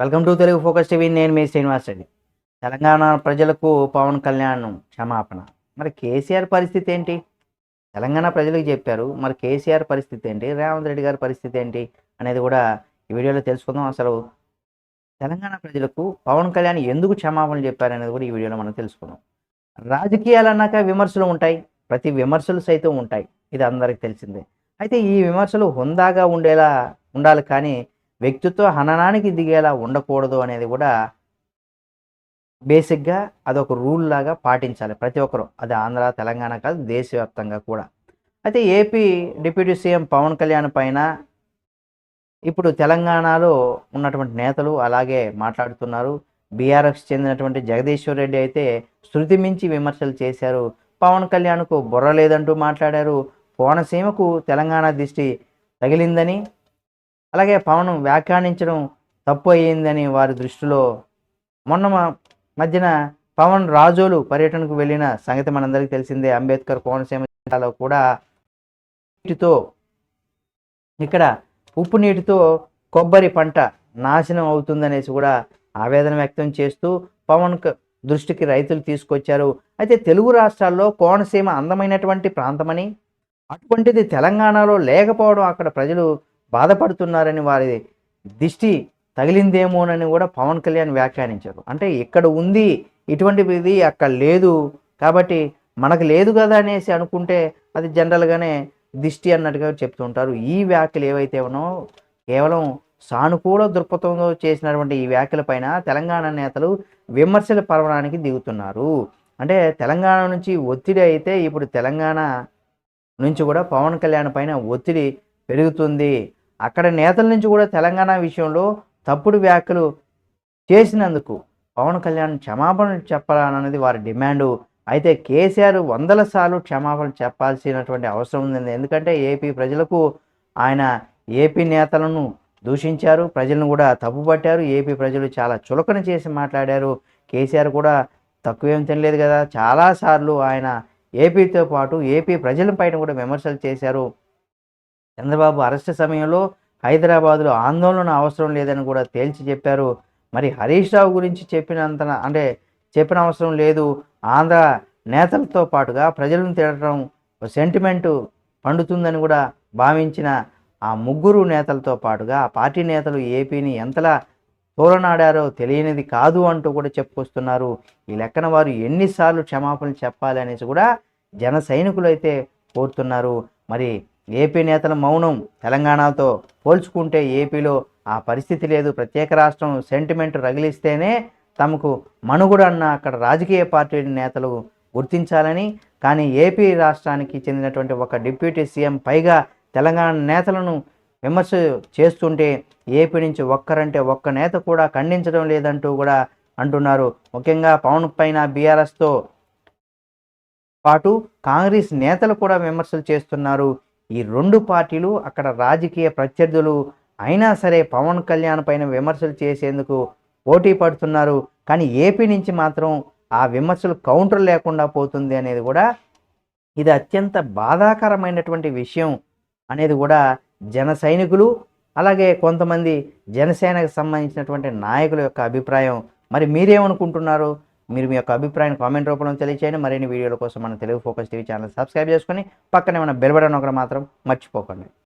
Welcome to Telugu focus TV. నేను మీ శ్రీనివాస్ రెడ్డి. తెలంగాణ ప్రజలకు పవన్ కళ్యాణ్ క్షమాపణ. మరి కేసీఆర్ పరిస్థితి ఏంటి? తెలంగాణ ప్రజలకు చెప్పారు. మరి కేసీఆర్ పరిస్థితి ఏంటి? రేవంత్ రెడ్డి గారి పరిస్థితి ఏంటి? అనేది కూడా ఈ వీడియోలో తెలుసుకుందాం. అసలు తెలంగాణ ప్రజలకు పవన్ కళ్యాణ్ ఎందుకు క్షమాపణలు చెప్పారు అనేది కూడా ఈ వీడియోలో మనం తెలుసుకుందాం. రాజకీయాలు అన్నాక విమర్శలు ఉంటాయి. ప్రతి విమర్శలు సైతం ఉంటాయి. ఇది అందరికి తెలిసిందే. అయితే ఈ విమర్శలు హుందాగా ఉండేలా ఉండాలి కానీ వ్యక్తిత్వ హననానికి దిగేలా ఉండకూడదు అనేది కూడా బేసిక్గా అదొక రూల్ లాగా పాటించాలి ప్రతి ఒక్కరు. అది ఆంధ్ర తెలంగాణ కాదు దేశవ్యాప్తంగా కూడా. అయితే AP deputy CM Pawan Kalyan పైన ఇప్పుడు తెలంగాణలో ఉన్నటువంటి నేతలు అలాగే మాట్లాడుతున్నారు. బీఆర్ఎస్ చెందినటువంటి జగదీశ్వర్ రెడ్డి అయితే శృతి మించి విమర్శలు చేశారు. పవన్ కళ్యాణ్కు బుర్ర లేదంటూ మాట్లాడారు. కోనసీమకు తెలంగాణ దిష్టి తగిలిందని అలాగే పవన్ వ్యాఖ్యానించడం తప్పు అయ్యిందని వారి దృష్టిలో మొన్న మధ్యన పవన్ రాజోలు పర్యటనకు వెళ్ళిన సంగతి మనందరికీ తెలిసిందే. అంబేద్కర్ కోనసీమ జిల్లాలో కూడా నీటితో ఇక్కడ ఉప్పు నీటితో కొబ్బరి పంట నాశనం అవుతుందనేసి కూడా ఆవేదన వ్యక్తం చేస్తూ పవన్ దృష్టికి రైతులు తీసుకొచ్చారు. అయితే తెలుగు రాష్ట్రాల్లో కోనసీమ అందమైనటువంటి ప్రాంతమని అటువంటిది తెలంగాణలో లేకపోవడం అక్కడ ప్రజలు బాధపడుతున్నారని వారి దిష్టి తగిలిందేమోనని కూడా పవన్ కళ్యాణ్ వ్యాఖ్యానించారు. అంటే ఇక్కడ ఉంది ఇటువంటిది అక్కడ లేదు కాబట్టి మనకు లేదు కదా అనేసి అనుకుంటే అది జనరల్గానే దిష్టి అన్నట్టుగా చెప్తుంటారు. ఈ వ్యాఖ్యలు ఏవైతే ఉన్నో కేవలం సానుకూల దృక్పథంతో చేసినటువంటి ఈ వ్యాఖ్యలపైన తెలంగాణ నేతలు విమర్శల పర్వడానికి దిగుతున్నారు. అంటే తెలంగాణ నుంచి ఒత్తిడి అయితే ఇప్పుడు తెలంగాణ నుంచి కూడా పవన్ కళ్యాణ్ పైన ఒత్తిడి పెరుగుతుంది. అక్కడ నేతల నుంచి కూడా తెలంగాణ విషయంలో తప్పుడు వ్యాఖ్యలు చేసినందుకు పవన్ కళ్యాణ్ క్షమాపణ చెప్పాలన్నది వారి డిమాండు. అయితే కేసీఆర్ వందల సార్లు క్షమాపణ చెప్పాల్సినటువంటి అవసరం ఉంది. ఎందుకంటే ఏపీ ప్రజలకు ఆయన ఏపీ నేతలను దూషించారు ప్రజలను కూడా తప్పుపట్టారు. ఏపీ ప్రజలు చాలా చులకన చేసి మాట్లాడారు. కేసీఆర్ కూడా తక్కువేం తినలేదు కదా. చాలాసార్లు ఆయన ఏపీతో పాటు ఏపీ ప్రజలపైన కూడా విమర్శలు చేశారు. చంద్రబాబు అరెస్ట్ సమయంలో హైదరాబాదులో ఆందోళన అవసరం లేదని కూడా తేల్చి చెప్పారు. మరి హరీష్ రావు గురించి చెప్పినంత అంటే చెప్పిన అవసరం లేదు. ఆంధ్ర నేతలతో పాటుగా ప్రజలను తిడటం సెంటిమెంటు పండుతుందని కూడా భావించిన ఆ ముగ్గురు నేతలతో పాటుగా ఆ పార్టీ నేతలు ఏపీని ఎంతలా తోలనాడారో తెలియనిది కాదు అంటూ కూడా చెప్పుకొస్తున్నారు. ఈ లెక్కన వారు ఎన్నిసార్లు క్షమాపణలు చెప్పాలి అనేసి కూడా జన సైనికులు అయితే కోరుతున్నారు. మరి ఏపీ నేతల మౌనం తెలంగాణతో పోల్చుకుంటే ఏపీలో ఆ పరిస్థితి లేదు. ప్రత్యేక రాష్ట్రం సెంటిమెంట్ రగిలిస్తేనే తమకు మనుగుడు అన్న అక్కడ రాజకీయ పార్టీ నేతలు గుర్తించాలని కానీ ఏపీ రాష్ట్రానికి చెందినటువంటి ఒక డిప్యూటీ సీఎం పైగా తెలంగాణ నేతలను విమర్శ చేస్తుంటే ఏపీ నుంచి ఒక్కరంటే ఒక్క నేత కూడా ఖండించడం లేదంటూ కూడా అంటున్నారు. ముఖ్యంగా పవన్ పైన బీఆర్ఎస్తో పాటు కాంగ్రెస్ నేతలు కూడా విమర్శలు చేస్తున్నారు. ఈ రెండు పార్టీలు అక్కడ రాజకీయ ప్రత్యర్థులు అయినా సరే పవన్ కళ్యాణ్ పైన విమర్శలు చేసేందుకు పోటీ పడుతున్నారు. కానీ ఏపీ నుంచి మాత్రం ఆ విమర్శలు కౌంటర్ లేకుండా పోతుంది అనేది కూడా ఇది అత్యంత బాధాకరమైనటువంటి విషయం అనేది కూడా జన సైనికులు అలాగే కొంతమంది జనసేనకు సంబంధించినటువంటి నాయకుల యొక్క అభిప్రాయం. మరి మీరేమనుకుంటున్నారు? మీరు మీ యొక్క అభిప్రాయం కామెంట్ రూపంలో తెలియచేయండి. మరిన్ని వీడియోల కోసం మన Telugu focus TV channel subscribe చేసుకొని పక్కనే ఉన్న బెల్ బటన్ ఒకటి మాత్రం మర్చిపోకండి.